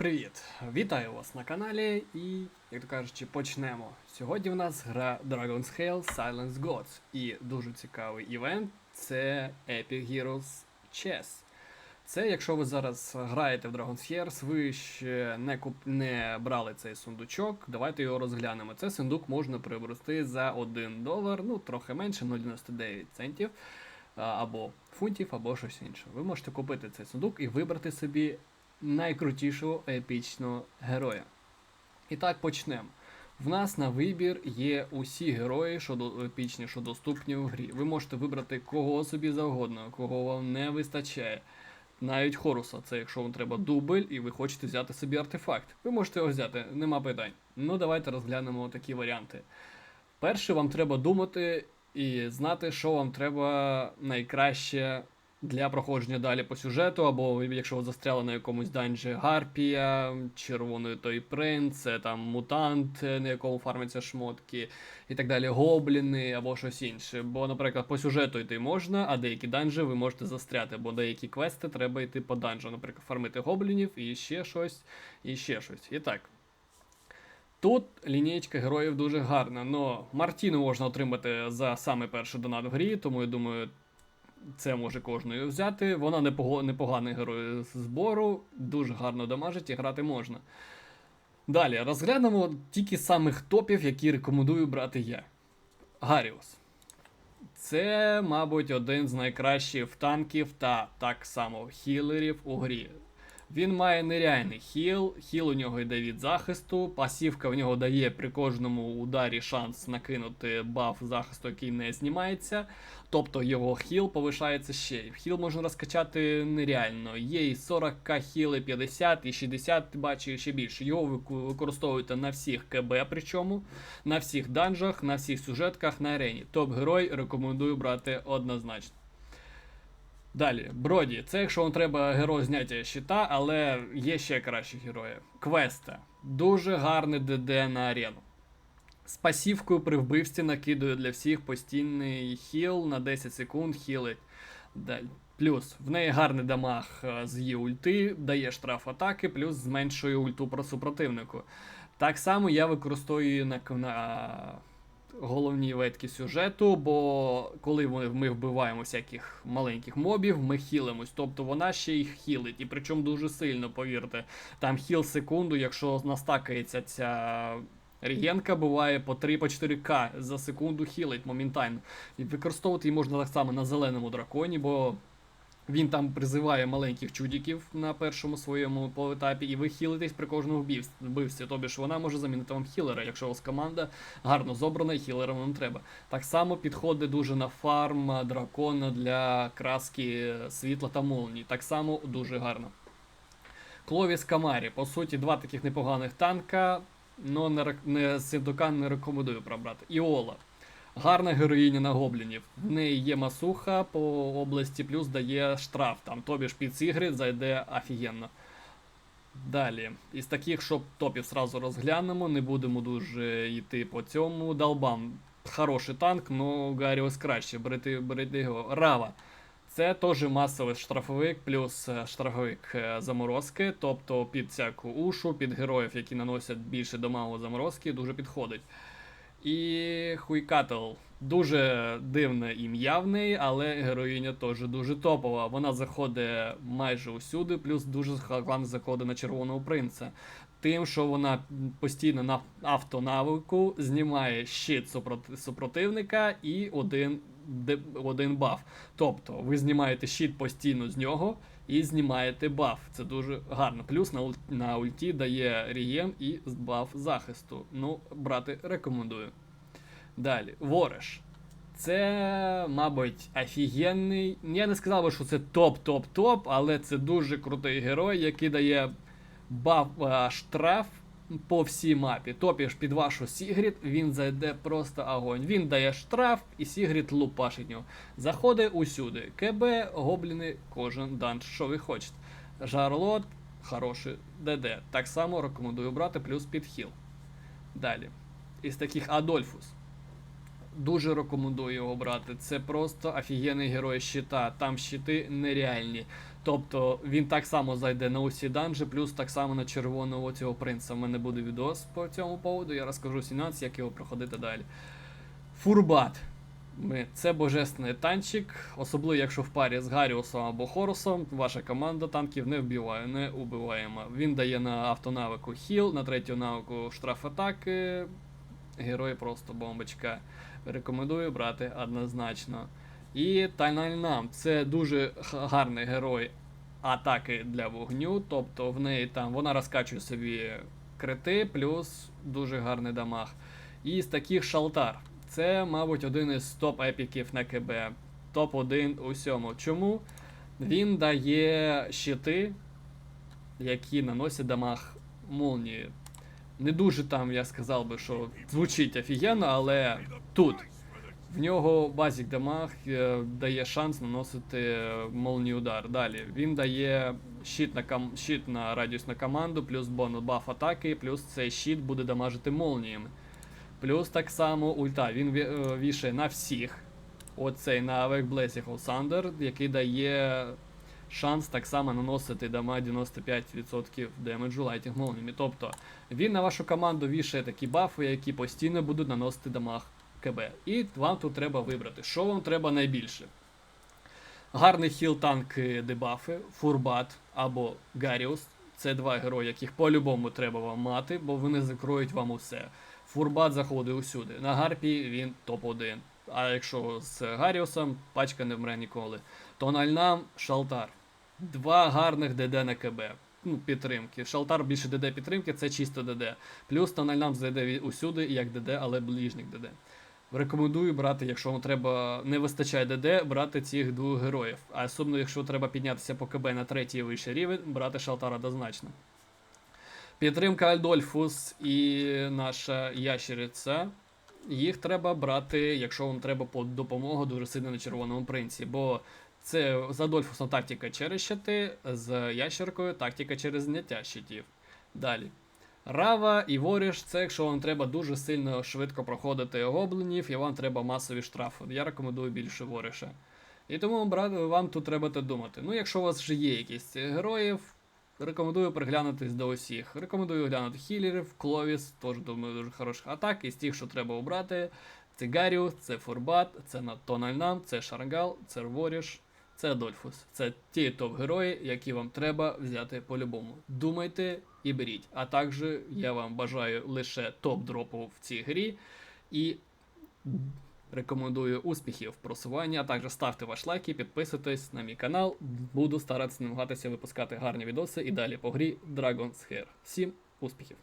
Привіт! Вітаю вас на каналі і, як то кажучи, почнемо. Сьогодні в нас гра Dragon's Hail Silence Gods. І дуже цікавий івент це Epic Heroes Chess. Це якщо ви зараз граєте в Dragon's Heroes, ви ще не куп... не брали цей сундучок, давайте його розглянемо. Цей сундук можна приобрести за 1 долар, ну трохи менше, 0,99 центів. Або фунтів, або щось інше. Ви можете купити цей сундук і вибрати собі найкрутішого епічного героя. І так почнемо. В нас на вибір є усі герої, що до- епічні, що доступні у грі. Ви можете вибрати кого собі завгодно, кого вам не вистачає. Навіть Хоруса, це якщо вам треба дубль і ви хочете взяти собі артефакт. Ви можете його взяти, нема питань. Ну давайте розглянемо такі варіанти. Перше, вам треба думати і знати, що вам треба найкраще для проходження далі по сюжету, або якщо ви застряли на якомусь данжі Гарпія, червоний той принц, там мутант, на якому фармиться шмотки, і так далі, гобліни або щось інше. Бо, наприклад, по сюжету йти можна, а деякі данжі ви можете застряти, бо деякі квести треба йти по данжу, наприклад, фармити гоблінів і ще щось, і ще щось. І так. Тут лінієчка героїв дуже гарна, але Мартіну можна отримати за саме перший донат в грі, тому я думаю, це може кожною взяти. Вона непоганий герой збору, дуже гарно дамажить і грати можна. Далі розглянемо тільки самих топів, які рекомендую брати я. Гаріус. Це, мабуть, один з найкращих танків та так само хілерів у грі. Він має нереальний хіл, хіл у нього йде від захисту, пасівка в нього дає при кожному ударі шанс накинути баф захисту, який не знімається. Тобто його хіл повишається ще. Хіл можна розкачати нереально. Є і 40к хіли, 50 і 60, бачу, і ще більше. Його використовуєте на всіх КБ, причому, на всіх данжах, на всіх сюжетках на арені. Топ-герой рекомендую брати однозначно. Далі, Броді. Це якщо вам треба герой зняття щита, але є ще кращі герої. Квеста. Дуже гарний ДД на арену. З пасівкою при вбивстві накидує для всіх постійний хіл на 10 секунд хілить. Далі. Плюс в неї гарний дамаг е, з її ульти, дає штраф атаки, плюс зменшує ульту про супротивнику. Так само я використовую на, на головній ветки сюжету, бо коли ми вбиваємо всяких маленьких мобів, ми хілимось. Тобто вона ще їх хілить. І причому дуже сильно, повірте. Там хіл секунду, якщо настакається ця. Регенка буває по 3-4к за секунду хілить моментально. І використовувати її можна так само на зеленому драконі, бо він там призиває маленьких чудіків на першому своєму по етапі, і ви хілитесь при кожному вбивстві. Тобі ж вона може замінити вам хілера, якщо у вас команда гарно зобрана і хілера вам треба. Так само підходить дуже на фарм дракона для краски світла та молнії. Так само дуже гарно. Кловіс Камарі. По суті, два таких непоганих танка, але не, не Синдука не рекомендую пробрати. Іола. Гарна героїня на гоблінів. В неї є масуха по області, плюс дає штраф. Там тобі ж під ігри зайде офігенно. Далі, із таких, що топів сразу розглянемо, не будемо дуже йти по цьому. Долбам. Хороший танк, но Гаріус краще. Берете, берете його. Рава. Це теж масовий штрафовик, плюс е, штрафовик е, заморозки, тобто під всяку ушу, під героїв, які наносять більше дамагу заморозки, дуже підходить. І Хуйкатл. Дуже дивне ім'я в неї, але героїня теж дуже топова. Вона заходить майже усюди, плюс дуже гарно заходить на червоного принца. Тим, що вона постійно на автонавику знімає щит супроти- супротивника і один, один баф. Тобто ви знімаєте щит постійно з нього і знімаєте баф. Це дуже гарно. Плюс на, ул- на ульті дає рієм і баф захисту. Ну, брати рекомендую. Далі, Вореш. Це, мабуть, офігенний. Я не сказав би, що це топ-топ-топ, але це дуже крутий герой, який дає баф а, штраф по всій мапі. Топіш під вашу Сігріт, він зайде просто огонь. Він дає штраф і Сігріт лупашить нього. Заходить усюди. КБ, гобліни, кожен данж, що ви хочете. Жарлот, хороший ДД. Так само рекомендую брати, плюс підхіл. Далі. Із таких Адольфус. Дуже рекомендую його брати. Це просто офігенний герой щита. Там щити нереальні. Тобто він так само зайде на усі данжі, плюс так само на червоного цього принца. У мене буде відос по цьому поводу, я розкажу всі нюанси, як його проходити далі. Фурбат. Це божественний танчик, особливо якщо в парі з Гаріусом або Хорусом, ваша команда танків не вбиває, не убиваємо. Він дає на автонавику хіл, на третю навику штраф атаки. Герой просто бомбочка. Рекомендую брати однозначно. І Тайнайнам це дуже гарний герой атаки для вогню. Тобто в неї там вона розкачує собі крити, плюс дуже гарний дамаг. І з таких шалтар. Це, мабуть, один із топ-епіків на КБ. Топ-1 у всьому. Чому? Він дає щити, які наносять дамаг молнії. Не дуже там, я сказав би, що звучить офігенно, але тут. В нього базік дамаг е, дає шанс наносити молній удар. Далі він дає щит на, кам... щит на радіус на команду, плюс бонус баф атаки, плюс цей щит буде дамажити молніями. Плюс так само ульта. Він ві- е, вішає на всіх. Оцей на of Thunder, який дає шанс так само наносити дама 95% демеджу лайтінг молніями. Тобто він на вашу команду вішає такі бафи, які постійно будуть наносити дамаг КБ. І вам тут треба вибрати, що вам треба найбільше. Гарний хіл танк е, дебафи, Фурбат або Гаріус. Це два герої, яких по-любому треба вам мати, бо вони закроють вам усе. Фурбат заходить усюди. На гарпі він топ-1. А якщо з Гаріусом, пачка не вмре ніколи. Тональнам Шалтар. Два гарних ДД на КБ. Ну, підтримки. Шалтар більше ДД підтримки, це чисто ДД. Плюс тональнам зайде усюди, як ДД, але ближник ДД. Рекомендую брати, якщо вам треба не вистачає ДД, брати цих двох героїв. А особливо, якщо треба піднятися по КБ на третій і вищий рівень, брати Шалтара однозначно. Підтримка Альдольфус і наша ящериця. Їх треба брати, якщо вам треба по допомогу дуже сильно на червоному принці. Бо це з Адольфусом тактика через щити, з ящеркою тактика через зняття щитів. Далі. Рава і Воріш це якщо вам треба дуже сильно швидко проходити гоблинів і вам треба масові штрафи. Я рекомендую більше Воріша. І тому вам тут треба думати. Ну, якщо у вас вже є якісь героїв, рекомендую приглянутись до усіх. Рекомендую глянути хілерів, Кловіс, теж думаю, дуже хороших атак. Із тих, що треба обрати, це Гаріус, це Фурбат, це Тональнам, це Шаргал, це Воріш, це Адольфус. Це ті топ-герої, які вам треба взяти по-любому. Думайте і беріть. А також я вам бажаю лише топ-дропу в цій грі. І рекомендую успіхів в просуванні, а також ставте ваш лайк і підписуйтесь на мій канал. Буду старатися намагатися випускати гарні відоси і далі по грі Dragon's Hair. Всім успіхів!